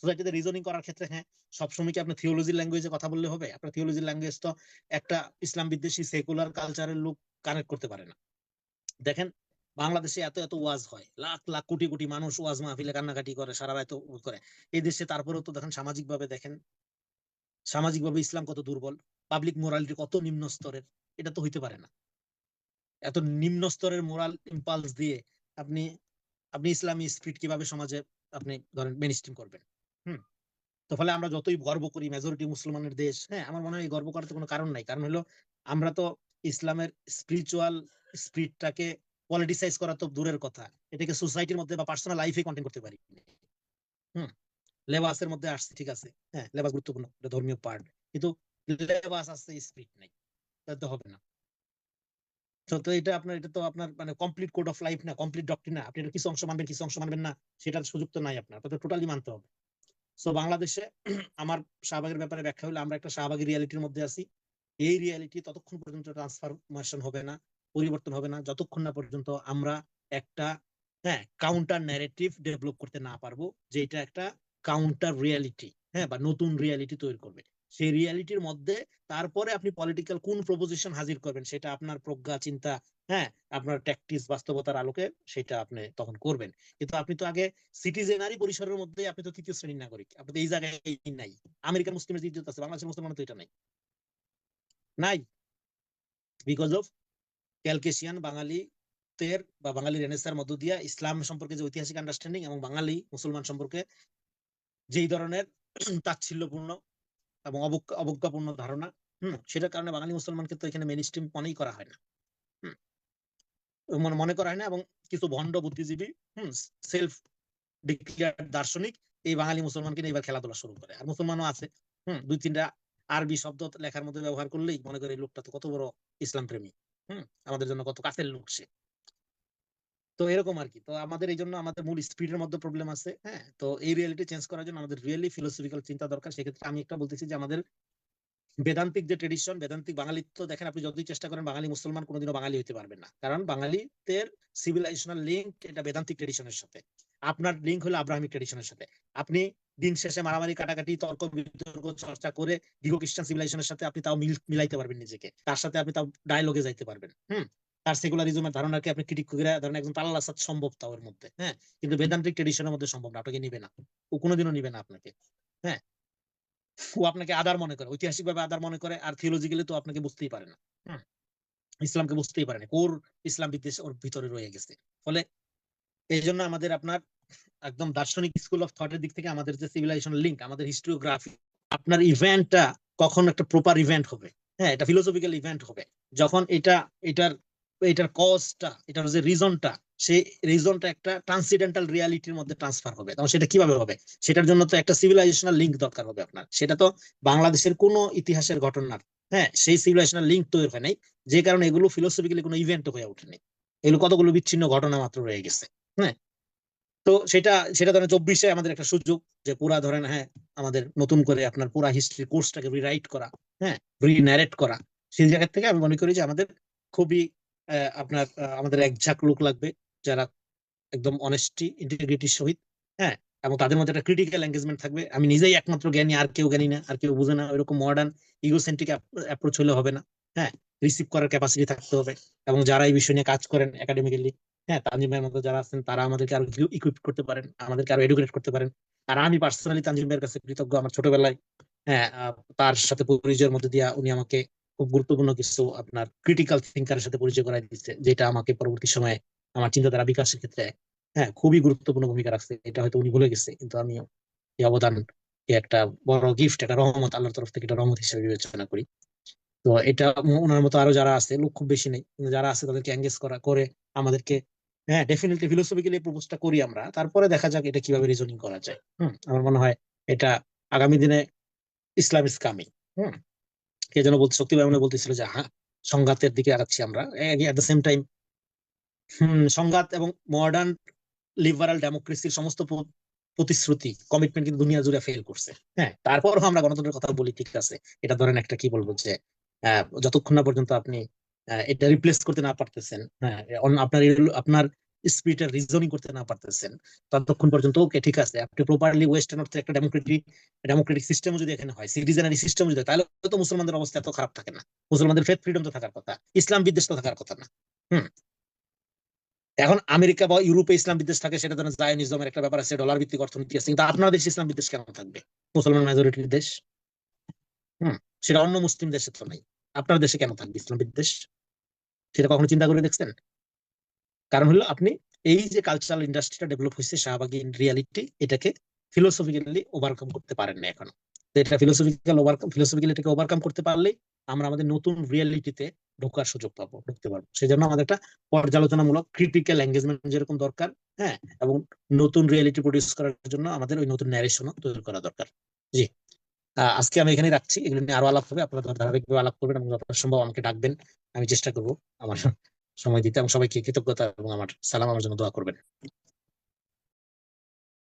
সোসাইটিতে রিজনিং করার ক্ষেত্রে হ্যাঁ সবসময় কি আপনার থিওলজির ল্যাঙ্গুয়েজে কথা বললে হবে? আপনার থিওলজির ল্যাঙ্গুয়েজ তো একটা ইসলাম বিদ্বেষী সেকুলার কালচারের লোক কানেক্ট করতে পারে না। দেখেন, বাংলাদেশে এত এত ওয়াজ হয়, লাখ লাখ কোটি কোটি মানুষ ওয়াজ মাহফিলে কান্নাকাটি করে, সারা রাত করে। এই দেশে তারপরেও তো দেখেন সামাজিক ভাবে দেখেন সামাজিক ভাবে ইসলাম কত দুর্বল পাবলিক মোরালিটি কত নিম্ন স্তরের, এটা তো হইতে পারে না। এত নিম্ন স্তরের মোরাল ইম্পালস দিয়ে আপনি আপনি ইসলামী স্পিরিট কীভাবে সমাজে আপনি ধরেন মেনস্ট্রিম করবেন? তো ফলে আমরা যতই গর্ব করি মেজরিটি মুসলমানের দেশ হ্যাঁ আমার মনে হয় গর্ব করার তো কোনো কারণ নাই। কারণ হলো, আমরা তো ইসলামের স্পিরিচুয়াল স্পিরিটটাকে পলিটিসাইজ করা তো দূরের কথা। এটাকে সোসাইটির মধ্যে বা পার্সোনাল লাইফে কন্টেন্ট করতে পারি। হুম লেবাসের মধ্যে আসছে, ঠিক আছে। হ্যাঁ লেবাস গুরুত্বপূর্ণ, এটা ধর্মীয় পার্ট কিন্তু লেবাস আসছে স্পিরিট নাই। তাহলে তো হবে না। তো এটা আপনার, এটা তো আপনার মানে কমপ্লিট কোড অফ লাইফ না কমপ্লিট ডক্টরিন না। আপনি এটা কিছু অংশ মানবেন, কিছু অংশ মানবেন না, সেটার সুযোগ তো নাই আপনার। তো টোটালি মানতে হবে। সো বাংলাদেশে আমার শাহবাগের ব্যাপারে ব্যাখ্যা হলো আমরা একটা শাহবাগী রিয়ালিটির মধ্যে আছি। এই রিয়ালিটি ততক্ষণ পর্যন্ত ট্রান্সফরমেশন হবে না, পরিবর্তন হবে না। যতক্ষণ না পর্যন্ত আমরা একটা হ্যাঁ কাউন্টার ন্যারেটিভ ডেভেলপ করতে না পারব যে এটা একটা কাউন্টার রিয়ালিটি হ্যাঁ বা নতুন রিয়ালিটি তৈরি করবে। সেই রিয়ালিটির মধ্যে তারপরে আপনি পলিটিক্যাল কোন প্রপোজিশন হাজির করবেন সেটা আপনার প্রজ্ঞা, চিন্তা হ্যাঁ আপনার ট্যাকটিস বাস্তবতার আলোকে সেটা আপনি তখন করবেন। কিন্তু আপনি তো আগে সিটিজেনারি পরিসরের মধ্যে আপনি তো তৃতীয় শ্রেণির নাগরিক। আপনি তো এই জায়গায় নাই। আমেরিকার মুসলিমের যে ইজ্জত আছে, বাংলাদেশের মুসলমানের তো এটা নাই। নাই। বিকজ অফ ক্যালকেশিয়ান বাঙালি তের বা বাঙালি রেনেসার মধ্য দিয়া ইসলাম সম্পর্কে যে ঐতিহাসিক আন্ডারস্ট্যান্ডিং এবং বাঙালি মুসলমান সম্পর্কে যেই ধরনের তাচ্ছিল্যপূর্ণ এবং অবজ্ঞাপূর্ণ ধারণা। হম। সেটার কারণে বাঙালি মুসলমানকে তো এখানে মেন স্ট্রিম মনেই করা হয় না। মনে করা হয় না এবং কিছু ভণ্ড বুদ্ধিজীবী হম সেলফ ডিক্লিয়ার দার্শনিক এই বাঙালি মুসলমানকে নিয়ে এবার খেলাধুলা শুরু করে। আর মুসলমানও আছে হম দুই তিনটা আরবি শব্দ লেখার মধ্যে ব্যবহার করলেই মনে করে এই লোকটা তো কত বড় ইসলাম প্রেমী। হম আমাদের জন্য কত কাছের লোক সে। তো এরকম আর কি তো আমাদের এই জন্য আমাদের মূল স্পিডের মধ্যে প্রবলেম আছে হ্যাঁ? তো এই রিয়েলিটি চেঞ্জ করার জন্য আমাদের রিয়েলি ফিলোসফিক্যাল চিন্তা দরকার। সেক্ষেত্রে আমি একটা বলতেছি যে আমাদের বেদান্তিক যে ট্রেডিশন বেদান্তিক বাঙালিত্ব, দেখেন আপনি যতই চেষ্টা করেন, বাঙালি, মুসলমান কোনোদিনও বাঙালি হইতে পারবেন না। কারণ বাঙালিদের সিভিলাইজেশনাল লিঙ্ক এটা বেদান্তিক ট্রেডিশনের সাথে। আপনার লিঙ্ক হলো আব্রাহামিক ট্রেডিশনের সাথে। আপনি দিন শেষে মারামারি, কাটাকাটি, তর্ক, বিতর্ক, চর্চা করে দীর্ঘ খ্রিস্টান সিভিলাইজেশনের সাথে আপনি তাও মিলাইতে পারবেন নিজেকে। তার সাথে আপনি তাও ডায়লগে যাইতে পারবেন। হুম? তার সেকুলারিজমের ধারণাকে আপনি ক্রিটিক করে ধরেন একজন তাল্লা সাথে সম্ভব তা ওর মধ্যে হ্যাঁ? কিন্তু বেদান্তিক ট্রেডিশনের মধ্যে সম্ভব না আপনাকে নিবে না। ও কোনোদিনও নিবে না আপনাকে হ্যাঁ? ও আপনাকে আদার মনে করে ঐতিহাসিক ভাবে আদার মনে করে, আর থিওলজিক্যালি তো আপনাকে বুঝতেই পারে না ইসলামকে বুঝতেই পারে না, ওর ইসলাম বিদ্বেষ ওর ভিতরে রয়ে গেছে। ফলে এই জন্য আমাদের আপনার একদম দার্শনিক স্কুল অফ থটের দিক থেকে আমাদের যে সিভিলাইজেশন লিঙ্ক আমাদের হিস্ট্রিওগ্রাফি আপনার ইভেন্টটা কখন একটা প্রপার ইভেন্ট হবে হ্যাঁ? এটা ফিলোসফিক্যাল ইভেন্ট হবে। যখন এটা, এটার এটার কজটা এটার যে রিজনটা সেই রিজনটা একটা ট্রান্সিডেন্টাল রিয়ালিটির মধ্যে ট্রান্সফার হবে। তখন সেটা কীভাবে হবে? সেটার জন্য তো একটা সিভিলাইজেশনাল লিঙ্ক দরকার হবে আপনার। সেটা তো বাংলাদেশের কোনো ইতিহাসের ঘটনার হ্যাঁ সেই সিভিলাইজেশনাল লিঙ্ক তৈরি হয় নাই। যে কারণে এগুলো ফিলোসফিক্যালি কোনো ইভেন্ট হয়ে ওঠেনি। এগুলো কতগুলো বিচ্ছিন্ন ঘটনা মাত্র রয়ে গেছে। হ্যাঁ? তো সেটা সেটা ধরেন চব্বিশে আমাদের একটা সুযোগ যে পুরা ধরেন হ্যাঁ আমাদের নতুন করে আপনার পুরা হিস্ট্রি কোর্সটাকে রিরাইট করা হ্যাঁ রিন্যারেট করা। সেই জায়গা থেকে আমি মনে করি যে আমাদের খুবই আপনার আমাদের এক ঝাঁক লোক লাগবে যারা একদম অনেস্টি ইন্টিগ্রিটির সহিত হ্যাঁ? এবং তাদের মধ্যে একটা ক্রিটিক্যাল এঙ্গেজমেন্ট থাকবে। আমি নিজেই একমাত্র জ্ঞানী, আর কেউ জ্ঞানী না, আর কেউ বুঝে না, ওইরকম মডার্ন ইগোসেন্ট্রিক অ্যাপ্রোচ হলে হবে না হ্যাঁ? রিসিভ করার ক্যাপাসিটি থাকতে হবে। এবং যারা এই বিষয় নিয়ে কাজ করেন একাডেমিক্যালি হ্যাঁ? তানজিম ভাইয়ের মতো যারা আছেন, তারা আমাদেরকে আরও ইকুইপ করতে পারেন, আমাদেরকে আরও এডুকেট করতে পারেন। আর আমি পার্সোনালি তানজিম ভাইয়ের কাছে কৃতজ্ঞ, আমার ছোটবেলায় হ্যাঁ তার সাথে পরিচয়ের মধ্যে দিয়ে উনি আমাকে খুব গুরুত্বপূর্ণ কিছু আপনার ক্রিটিক্যাল থিঙ্কারের সাথে পরিচয় করাই দিচ্ছে, যেটা আমাকে পরবর্তী সময়ে আমার চিন্তাধারা বিকাশের ক্ষেত্রে হ্যাঁ খুবই গুরুত্বপূর্ণ ভূমিকা রাখছে, এটা হয়তো উনি ভুলে গেছে, কিন্তু আমি এই অবদান একটা বড় গিফট একটা রহমত, আল্লাহর তরফ থেকে একটা রহমত হিসেবে বিবেচনা করি। তো এটা ওনার মতো আরও যারা আছে, লোক খুব বেশি নেই, যারা আছে তাদেরকে এঙ্গেজ করা, করে আমাদেরকে হ্যাঁ ডেফিনেটলি ফিলোসফিক্যালি প্রপোজটা করি আমরা, তারপরে দেখা যাক এটা কীভাবে রিজনিং করা যায়। হম, আমার মনে হয় এটা আগামী দিনে ইসলাম ইস কামিং হম। কে যেন বলতে, শক্তি ভাই বলতেছিল যে হ্যাঁ সংঘাতের দিকে আগাচ্ছি আমরা। এট দ্য সেম টাইম হম, সংঘাত এবং মডার্ন লিবারাল ডেমোক্রেসির সমস্ত প্রতিশ্রুতি কমিটমেন্ট কিন্তু দুনিয়া জুড়ে ফেল করছে। হ্যাঁ তারপরও আমরা গণতন্ত্রের কথা বলি, ঠিক আছে। এটা ধরেন একটা কি বলব যে যতক্ষণ না পর্যন্ত আপনি এটা রিপ্লেস করতে না পারতেছেন হ্যাঁ আপনার আপনার স্পিরিটের রিজনিং করতে না পারতেছেন, ততক্ষণ পর্যন্ত ওকে ঠিক আছে, আপনি প্রপারলি ওয়েস্টার্ন অর্থে একটা ডেমোক্রেটিক ডেমোক্রেটিক সিস্টেম যদি এখানে হয় সিটিজেনারি সিস্টেম যদি তাহলে তো মুসলমানদের অবস্থা এত খারাপ থাকে না। মুসলমানদের ফেথ ফ্রিডম তো থাকার কথা, ইসলাম বিদ্বেষ তো থাকার কথা না। হুম। এখন আমেরিকা বা ইউরোপে ইসলাম বিদ্বেষ থাকে, সেটা ধরেন জায়নিজমের একটা ব্যাপার আছে ডলার ভিত্তিক অর্থনীতি আছে, কিন্তু আপনার দেশে ইসলাম বিদ্বেষ কেন থাকবে? মুসলমান মেজরিটির দেশ। হুম, সেটা অন্য মুসলিম দেশে তো নাই আপনার দেশে কেন থাকবে ইসলাম বিদ্বেষ? সেটা কখনো চিন্তা করে দেখছেন? কারণ হলো আপনি এই যে কালচারাল ইন্ডাস্ট্রিটা ডেভেলপ হয়েছে শাহবাগী রিয়ালিটি এটাকে ফিলোসফিক্যালি ওভারকাম করতে পারেন না এখনও। তো এটা ফিলোসফিক্যাল ওভারকাম ফিলোসফিক্যালি এটাকে ওভারকাম করতে পারলে আমরা আমাদের নতুন রিয়ালিটিতে ঢোকার সুযোগ পাবো, ঢুকতে পারব। সেই জন্য আমাদের একটা পর্যালোচনামূলক ক্রিটিক্যাল এঙ্গেজমেন্ট যেরকম দরকার হ্যাঁ এবং নতুন রিয়ালিটি প্রডিউস করার জন্য আমাদের ওই নতুন ন্যারেশনও তৈরি করা দরকার। জি আজকে আমি এখানে রাখছি। এগুলো নিয়ে আরও আলাপ হবে, আপনারা ধারাবাহিকভাবে আলাপ করবেন এবং যতটা সম্ভব আমাকে ডাকবেন, আমি চেষ্টা করব আমার সময় দিতে এবং সবাইকে কৃতজ্ঞতা এবং আমার সালাম আমার জন্য দোয়া করবেন।